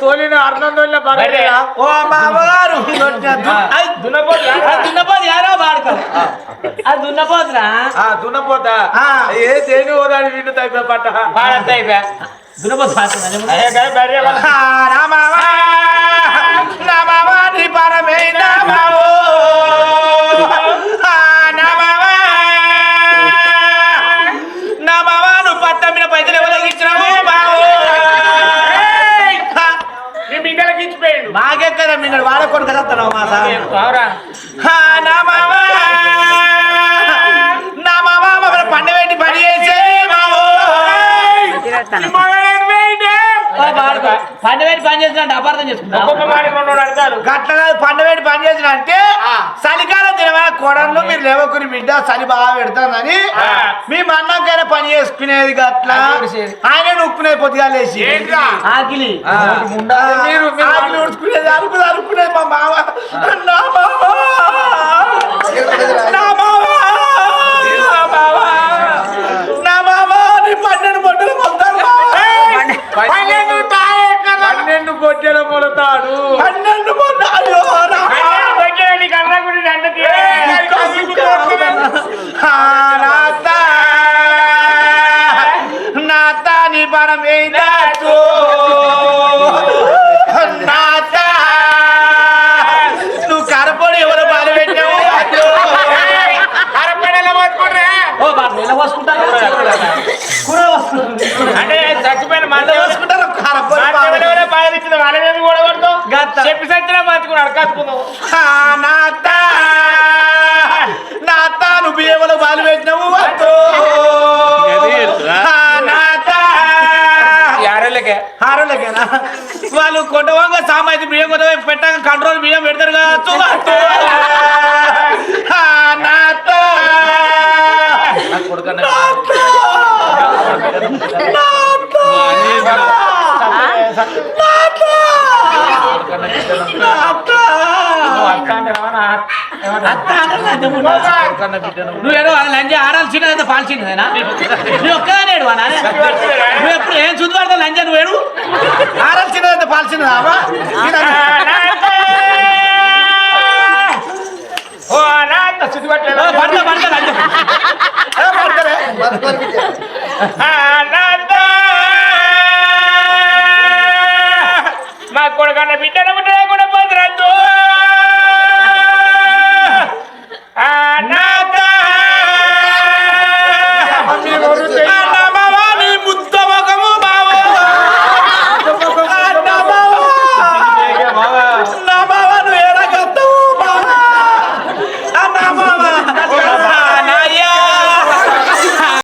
తోలిన బర్రె ఓ మా అమ్మగారు దున్నపోతు యారో? వాడుకో అది దున్నపోతురా ఆ దున్నపోతా. ఏ దేని ఓదాని విండు తప్ప పట్ట? దున్నపోతు రామావా. వాడకూడదు కదా మా సార్ అవురా నామావా నామావా మమ్మల్ని పండవేంటి పని చేసే మావో. పండవేంటి పని చేసిన అపార్థం గట్ల కాదు పండవేటి పని చేసిన అంటే. చలికాలం తినవా కోడళ్ళు మీరు లేవకుని బిడ్డ చలి బాగా పెడతానని. మీ మన్నకైనా పని చేసుకునేది గట్ల. ఆయన ఉక్కునేది పొద్దుగా లేచి ఏంట్రా? ఆకిలి. మీరు ఆకిలి ఉడుచుకునేది అరుపుది అరుపుకునేది మా మామ నా మామ ఏంటో నాత నువ్వు కరపొడి ఎవరు బాలు పెట్టావు? అంటే చచ్చిపోయిన బాలు. ఎవరెవరో బాధలు ఇచ్చింది? వాళ్ళ మీద కూడా. చెప్పి సచ్చినా మంచుకున్నాడు నాత నాత యారెళ్ళకే ఆరోళ్ళకేనా వాళ్ళు కొట్టవంగా సామాజిక బియ్యం కొట్ట పెట్టాక కంట్రోల్ బియ్యం పెడతారు కదా అత్త లంజ ఆడాలి పాల్సిందేనా నువ్వు ఒక్కదానే ఏడు నువ్వు ఎప్పుడు ఏం చూసి లంజ నువ్వు ఏడు ఆడాలి పడతా పడతా లంజ మా కొడుకన్న బిడ్డ